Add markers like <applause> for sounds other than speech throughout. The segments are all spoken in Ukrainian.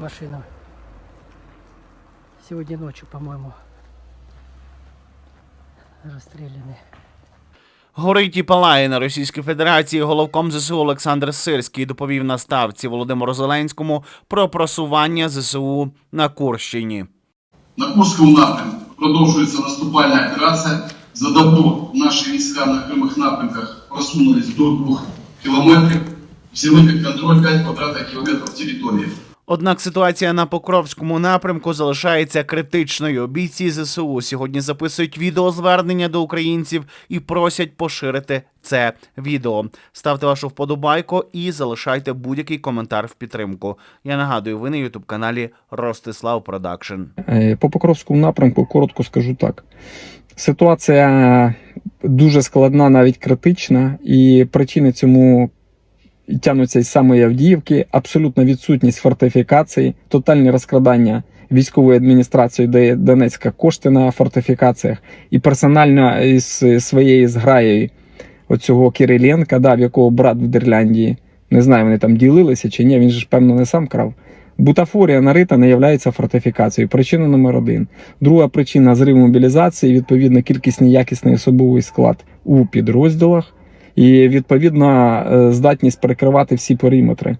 машина. Сегодня ночью, по-моему, расстреляны. Горить і палає на Російській Федерації. Головком ЗСУ Олександр Сирський доповів на ставці Володимиру Зеленському про просування ЗСУ на Курщині. На Курському напрямку продовжується наступальна операція. За добу наші війська на окремих напрямках просунулись до 2 кілометрів, взяли під контроль 5 квадратних кілометрів території. Однак ситуація на Покровському напрямку залишається критичною. Бійці ЗСУ сьогодні записують відеозвернення до українців і просять поширити це відео. Ставте вашу вподобайку і залишайте будь-який коментар в підтримку. Я нагадую, ви на ютуб каналі Ростислав Продакшн. Е, По Покровському напрямку коротко скажу так. Ситуація дуже складна, навіть критична, і причини цьому тягнуться із самої Авдіївки, абсолютна відсутність фортифікацій, тотальне розкрадання військової адміністрації Де- Донецька кошти на фортифікаціях і персонально із своєю зграєю оцього Кириленка, да, в якого брат в Дерляндії. Не знаю, вони там ділилися чи ні, він же ж певно не сам крав. Бутафорія нарита не є фортифікацією. Причина номер один. Друга причина зрив мобілізації, відповідно, кількісний якісний особовий склад у підрозділах, і відповідно е, здатність перекривати всі периметри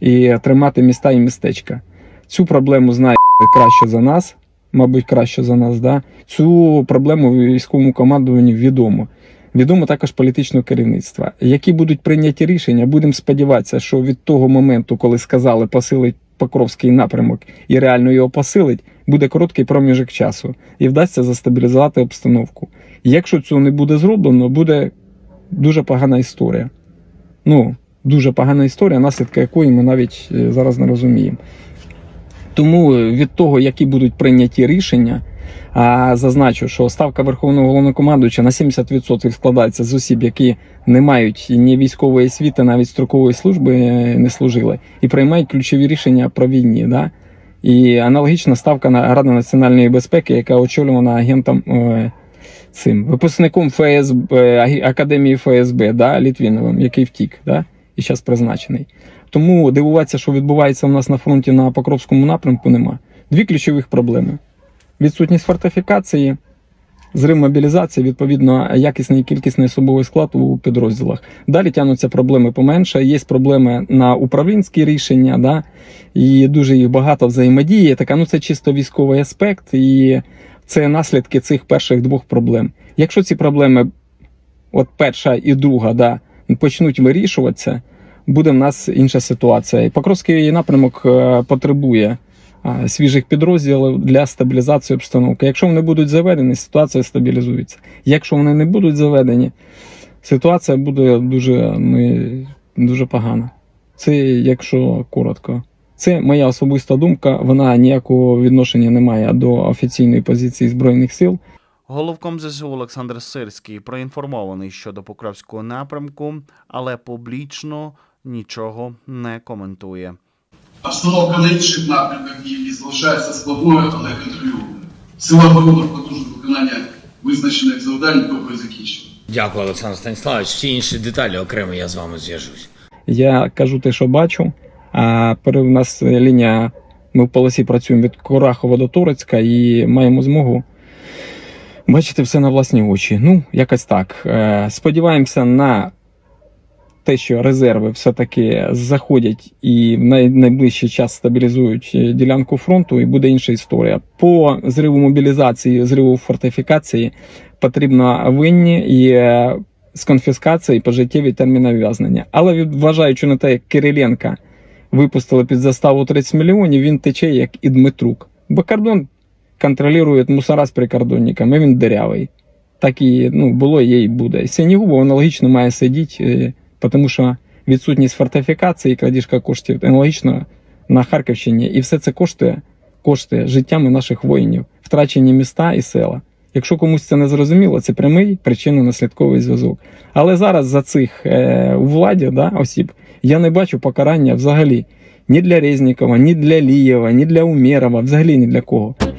і тримати міста і містечка. Цю проблему знає краще за нас, мабуть, краще за нас. Да? Цю проблему військовому командуванню відомо. Відомо також політичного керівництва. Які будуть прийняті рішення, будемо сподіватися, що від того моменту, коли сказали посилить Покровський напрямок і реально його посилить, буде короткий проміжок часу і вдасться застабілізувати обстановку. Якщо цього не буде зроблено, буде дуже погана історія. Ну, дуже погана історія, наслідки якої ми навіть е, зараз не розуміємо. Тому е, від того, які будуть прийняті рішення, а зазначу, що ставка Верховного головнокомандуюча на 70% складається з осіб, які не мають ні військової освіти, навіть строкової служби е, не служили, і приймають ключові рішення про війні. Да? І аналогічна ставка на Ради національної безпеки, яка очолювана агентом цим випускником ФСБ Академії ФСБ, да, Літвіновим, який втік, да, і зараз призначений. Тому дивуватися, що відбувається у нас на фронті на Покровському напрямку, нема. Дві ключових проблеми: відсутність фортифікації, зрив мобілізації, відповідно, якісний і кількісний особовий склад у підрозділах. Далі тягнуться проблеми поменше. Є проблеми на управлінські рішення, да, і дуже їх багато взаємодії. Така, ну це чисто військовий аспект, і це наслідки цих перших двох проблем. Якщо ці проблеми, от перша і друга, да, почнуть вирішуватися, буде в нас інша ситуація. І Покровський напрямок е, потребує свіжих підрозділів для стабілізації обстановки. Якщо вони будуть заведені, ситуація стабілізується. Якщо вони не будуть заведені, ситуація буде дуже, ну, дуже погана. Це якщо коротко. Це моя особиста думка. Вона ніякого відношення не має до офіційної позиції збройних сил. Головком ЗСУ Олександр Сирський проінформований щодо Покровського напрямку, але публічно нічого не коментує. Обстановка на інших напрямках Києві залишається складною, але контрольованою. Сила оборони продовжує виконання визначених завдань добре закінчено. Дякую, Олександр Станіславович. Всі інші деталі окремо я з вами зв'яжусь. Я кажу те, що бачу. А у нас лінія, ми в полосі працюємо від Курахова до Турецька і маємо змогу бачити все на власні очі. Ну, якось так. Е, Сподіваємося на те, що резерви все-таки заходять і в найближчий час стабілізують е, ділянку фронту, і буде інша історія. По зриву мобілізації, зриву фортифікації потрібно винні і е, з конфіскації пожиттєві терміни ув'язнення. Але вважаючи на те, як Кириленка випустили під заставу 30 мільйонів, він тече як і Дмитрук. Бо кордон контролює мусора з прикордонниками, він дирявий. Так і ну, було, є і буде. І Синігубов аналогічно має сидіти, е, тому що відсутність фортифікації і крадіжка коштів аналогічно на Харківщині. І все це коштує, коштує життями наших воїнів, втрачені міста і села. Якщо комусь це не зрозуміло, це прямий причинно-наслідковий зв'язок. Але зараз за цих е, у владі да, осіб я не бачу покарання взагалі ні для Резнікова, ні для Лієва, ні для Умєрова, взагалі ні для кого. Д-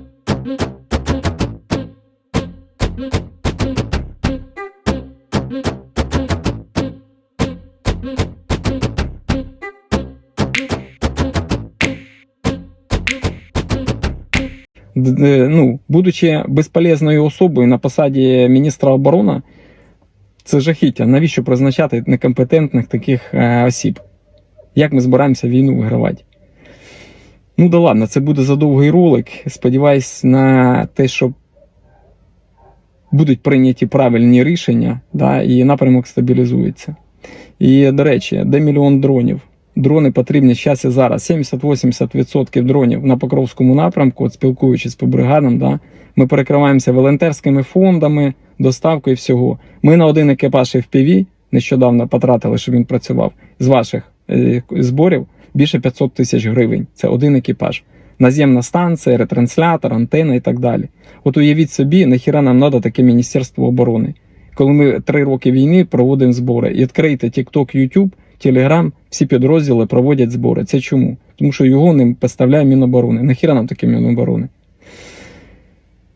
Ну, будучи безполезною особою на посаді міністра оборони, це жахіття. Навіщо призначати некомпетентних таких е, осіб? Як ми збираємося війну вигравати? Ну да ладно, це буде задовгий ролик. Сподіваюсь на те, що будуть прийняті правильні рішення, да, і напрямок стабілізується. І, до речі, де мільйон дронів? Дрони потрібні зараз і зараз. 70-80% дронів на Покровському напрямку, от спілкуючись по бригадам, да, ми перекриваємося волонтерськими фондами, доставкою всього. Ми на один екіпаж FPV нещодавно потратили, щоб він працював з ваших е, зборів більше 500 тисяч гривень. Це один екіпаж. Наземна станція, ретранслятор, антенна і так далі. От уявіть собі, нахіра нам треба таке Міністерство оборони. Коли ми три роки війни проводимо збори. І відкрийте TikTok, YouTube, Telegram, всі підрозділи проводять збори. Це чому? Тому що його не поставляє Міноборони. Нахіра нам таке Міноборони?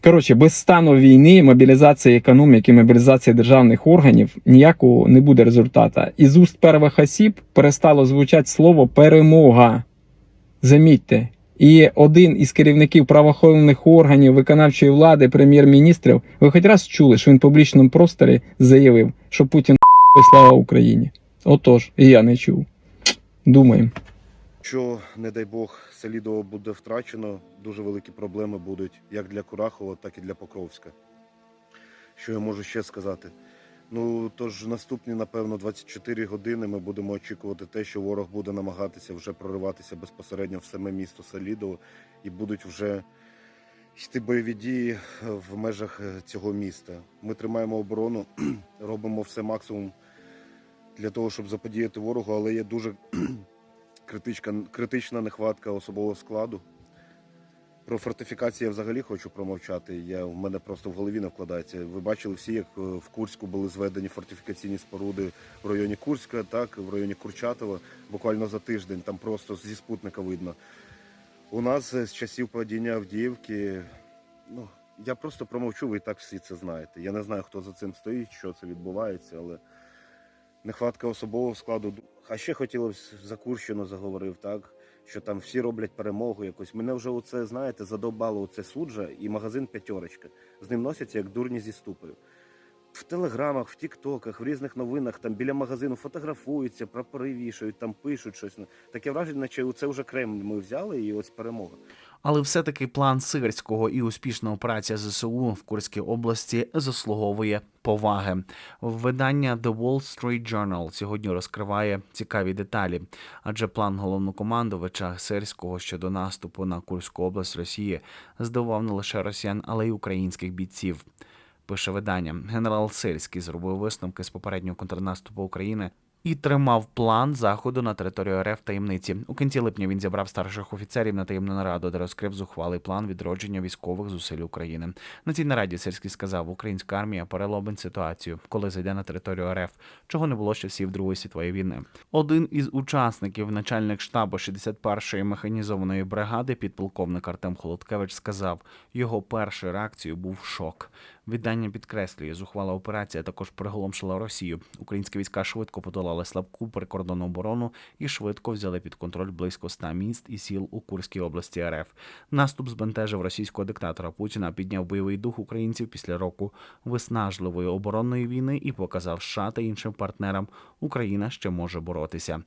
Коротше, без стану війни, мобілізації економіки, мобілізації державних органів ніякого не буде результата. Із уст перших осіб перестало звучати слово перемога. Замітьте. І один із керівників правоохоронних органів виконавчої влади, прем'єр-міністрів, ви хоч раз чули, що він в публічному просторі заявив, що Путін <laughs> слава Україні. Отож, і я не чув. Думаємо. Якщо, не дай Бог, Селідово буде втрачено, дуже великі проблеми будуть як для Курахова, так і для Покровська. Що я можу ще сказати? Ну, тож наступні, напевно, 24 години ми будемо очікувати те, що ворог буде намагатися вже прориватися безпосередньо в саме місто Селідово і будуть вже йти бойові дії в межах е, цього міста. Ми тримаємо оборону, <clears throat> робимо все максимум для того, щоб заподіяти ворогу, але є дуже <clears throat> критичка, критична нехватка особового складу. Про фортифікації я взагалі хочу промовчати. Я, в мене просто в голові не вкладається. Ви бачили всі, як е, в Курську були зведені фортифікаційні споруди в районі Курська, так, в районі Курчатова, буквально за тиждень, там просто зі спутника видно. У нас е, з часів падіння Авдіївки, ну, я просто промовчу, ви і так всі це знаєте. Я не знаю, хто за цим стоїть, що це відбувається, але нехватка особового складу. А ще хотілося за Курщину заговорив, так? Що там всі роблять перемогу якось. Мене вже оце, знаєте, задовбало оце суджа і магазин п'ятерочка. З ним носяться як дурні зі ступою. В телеграмах, в тіктоках, в різних новинах там біля магазину фотографуються, прапори вішають, там пишуть щось. Таке враження, наче це вже Кремль ми взяли і ось перемога. Але все-таки план Сирського і успішна операція ЗСУ в Курській області заслуговує поваги. Видання The Wall Street Journal сьогодні розкриває цікаві деталі, адже план головнокомандувача Сирського щодо наступу на Курську область Росії здивував не лише росіян, але й українських бійців. Пише видання. Генерал Сирський зробив висновки з попереднього контрнаступу України і тримав план заходу на територію РФ таємниці. У кінці липня він зібрав старших офіцерів на таємну нараду, де розкрив зухвалий план відродження військових зусиль України. На цій нараді Сирський сказав, українська армія переломить ситуацію, коли зайде на територію РФ, чого не було з часів Другої світової війни. Один із учасників, начальник штабу 61-ї механізованої бригади, підполковник Артем Холодкевич, сказав, його першою реакцією був шок. Видання підкреслює, зухвала операція також приголомшила Росію. Українські війська швидко подолали слабку прикордонну оборону і швидко взяли під контроль близько 100 міст і сіл у Курській області РФ. Наступ збентежив російського диктатора Путіна, підняв бойовий дух українців після року виснажливої оборонної війни і показав США та іншим партнерам, Україна ще може боротися.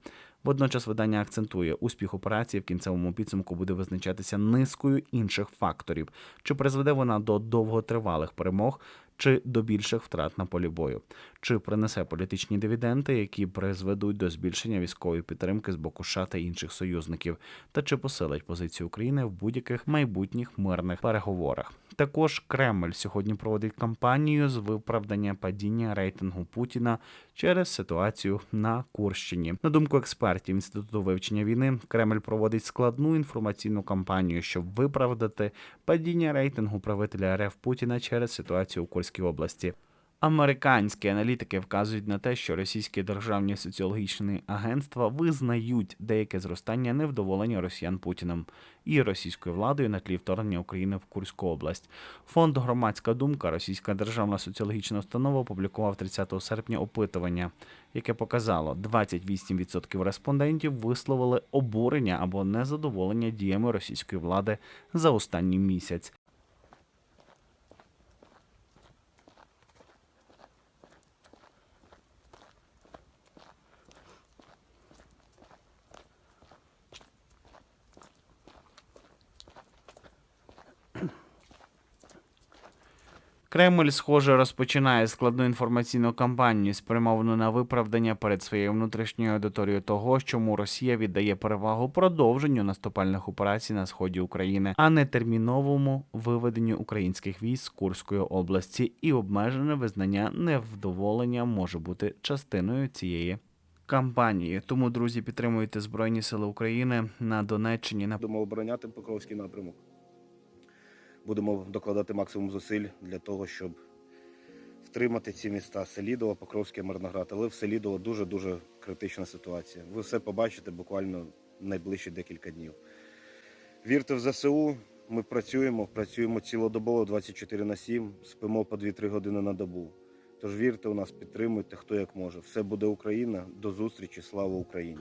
Водночас видання акцентує, успіх операції в кінцевому підсумку буде визначатися низкою інших факторів, чи призведе вона до довготривалих перемог, чи до більших втрат на полі бою, чи принесе політичні дивіденди, які призведуть до збільшення військової підтримки з боку США та інших союзників, та чи посилить позицію України в будь-яких майбутніх мирних переговорах. Також Кремль сьогодні проводить кампанію з виправдання падіння рейтингу Путіна через ситуацію на Курщині. На думку експертів інституту вивчення війни, Кремль проводить складну інформаційну кампанію, щоб виправдати падіння рейтингу правителя РФ Путіна через ситуацію у Курській області. Американські аналітики вказують на те, що російські державні соціологічні агентства визнають деяке зростання невдоволення росіян Путіним і російською владою на тлі вторгнення України в Курську область. Фонд Громадська думка, російська державна соціологічна установа, опублікував 30 серпня опитування, яке показало, 28% респондентів висловили обурення або незадоволення діями російської влади за останній місяць. Кремль, схоже, розпочинає складну інформаційну кампанію, спрямовану на виправдання перед своєю внутрішньою аудиторією того, чому Росія віддає перевагу продовженню наступальних операцій на сході України, а не терміновому виведенню українських військ з Курської області, і обмежене визнання невдоволення може бути частиною цієї кампанії. Тому, друзі, підтримуйте Збройні Сили України на Донеччині. На Будемо обороняти Покровський напрямок. Будемо докладати максимум зусиль для того, щоб втримати ці міста Селідово, Покровське, Мирноград. Але в Селідово дуже-дуже критична ситуація. Ви все побачите буквально найближчі декілька днів. Вірте в ЗСУ. Ми працюємо, працюємо цілодобово 24 на 7, спимо по 2-3 години на добу. Тож вірте у нас, підтримуйте, хто як може. Все буде Україна. До зустрічі. Слава Україні!